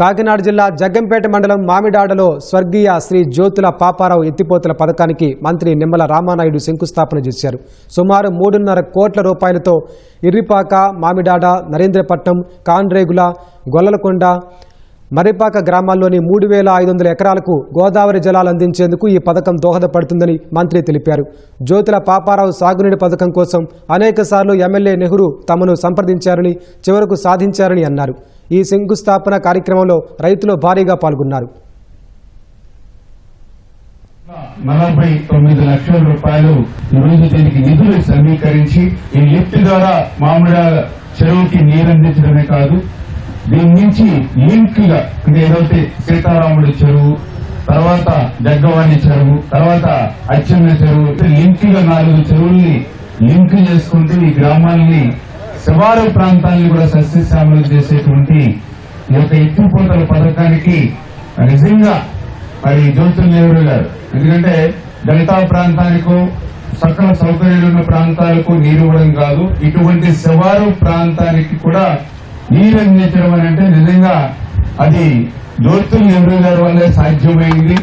కాకినాడ జిల్లా జగ్గంపేట మండలం మామిడాడలో స్వర్గీయ శ్రీ జ్యోతుల పాపారావు ఎత్తిపోతుల పథకానికి మంత్రి నిమ్మల రామానాయుడు శంకుస్థాపన చేశారు. సుమారు మూడున్నర కోట్ల రూపాయలతో ఇర్రిపాక మామిడాడ నరేంద్రపట్నం కాన్రేగుల గొల్లలకొండ మర్రిపాక గ్రామాల్లోని మూడు వేల ఐదు వందల ఎకరాలకు గోదావరి జలాలు అందించేందుకు ఈ పథకం దోహదపడుతుందని మంత్రి తెలిపారు. జ్యోతుల పాపారావు సాగునీటి పథకం కోసం అనేకసార్లు ఎమ్మెల్యే నెహ్రూ తమను సంప్రదించారని చివరకు సాధించారని అన్నారు. ఈ శంకుస్థాపన కార్యక్రమంలో రైతులు భారీగా పాల్గొన్నారు. నలభై తొమ్మిది లక్షల రూపాయలు ఈరోజు దీనికి నిధులు సమీకరించి ఈ లిఫ్ట్ ద్వారా మామిడి చెరువుకి నీరందించడమే కాదు దీని నుంచి లింక్గా అంటే ఏదైతే సీతారాముడి చెరువు తర్వాత జగ్గవాణి చెరువు తర్వాత అచ్చెన్న చెరువు లింక్గా నాలుగు చెరువుల్ని లింక్ చేసుకుంటూ ఈ గ్రామాల్ని శివారు ప్రాంతాన్ని కూడా సస్యశ్యామలం చేసేటువంటి ఈ యొక్క ఎత్తిపోతల పథకానికి నిజంగా మరి జ్యోతుల్ నెహ్రూ గారు. ఎందుకంటే దళిత ప్రాంతానికి సకల సౌకర్యాలు ఉన్న ప్రాంతాలకు నీరు ఇవ్వడం కాదు ఇటువంటి శివారు ప్రాంతానికి కూడా నీరు అందించడం అని అంటే నిజంగా అది జ్యోతుల్ నెహ్రూ గారి వల్లే సాధ్యమైంది.